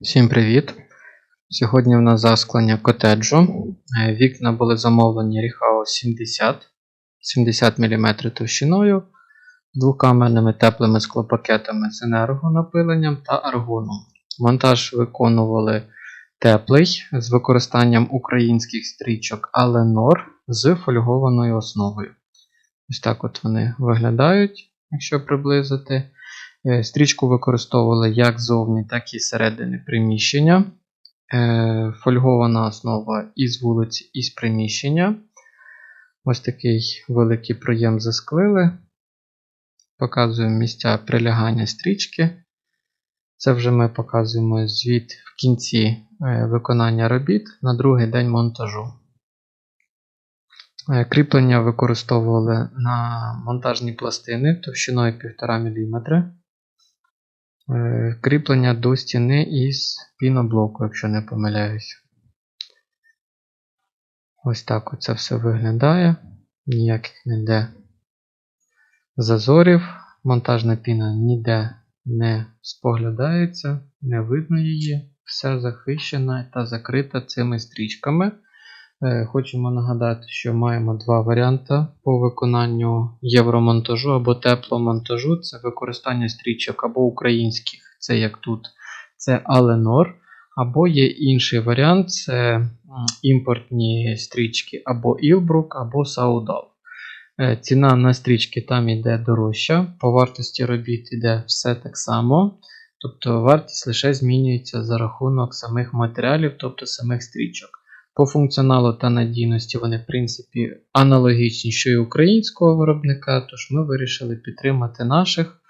Всім привіт! Сьогодні в нас засклання котеджу. Е, Вікна були замовлені Ріхао 70 70 мм товщиною, двокамерними теплими склопакетами з енергонапиленням та аргоном. Монтаж виконували теплий з використанням українських стрічок Alenor з фольгованою основою. Ось так от вони виглядають, якщо приблизити. Е, Стрічку використовували як ззовні, так і зсередини приміщення. Е, Фольгована основа із вулиці, і з приміщення. Ось такий великий проєм засклили. Показуємо місця прилягання стрічки. Це вже ми показуємо звіт в кінці е, виконання робіт на другий день монтажу. Е, Кріплення використовували на монтажні пластини товщиною 1,5 мм. Е, Кріплення до стіни із піноблоку, якщо не помиляюсь. Ось так оце все виглядає. Ніяких ніде зазорів. Монтажна піна ніде не споглядається, не видно її. Все захищена та закрита цими стрічками. Е, Хочемо нагадати, що маємо два варіанти по виконанню євромонтажу або тепломонтажу. Це використання стрічок або українських, це як тут, це Alenor, або є інший варіант це імпортні стрічки або Ilbrook, або Saudal. Е, Ціна на стрічки там йде дорожча, по вартості робіт йде все так само. Тобто вартість лише змінюється за рахунок самих матеріалів, тобто самих стрічок. По функціоналу та надійності вони, в принципі, аналогічні, що й українського виробника, тож ми вирішили підтримати наших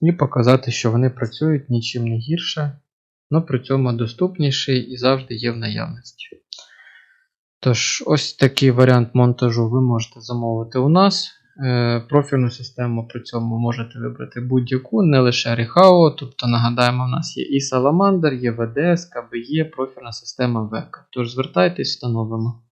і показати, що вони працюють нічим не гірше, але при цьому доступніші і завжди є в наявності. Тож, ось такий варіант монтажу ви можете замовити у нас. Е, Профільну систему при цьому можете вибрати будь-яку, не лише Rihao. Тобто, нагадаємо, в нас є і Salamander, є VDS, KBE, профільна система VECA. Тож звертайтесь, встановимо.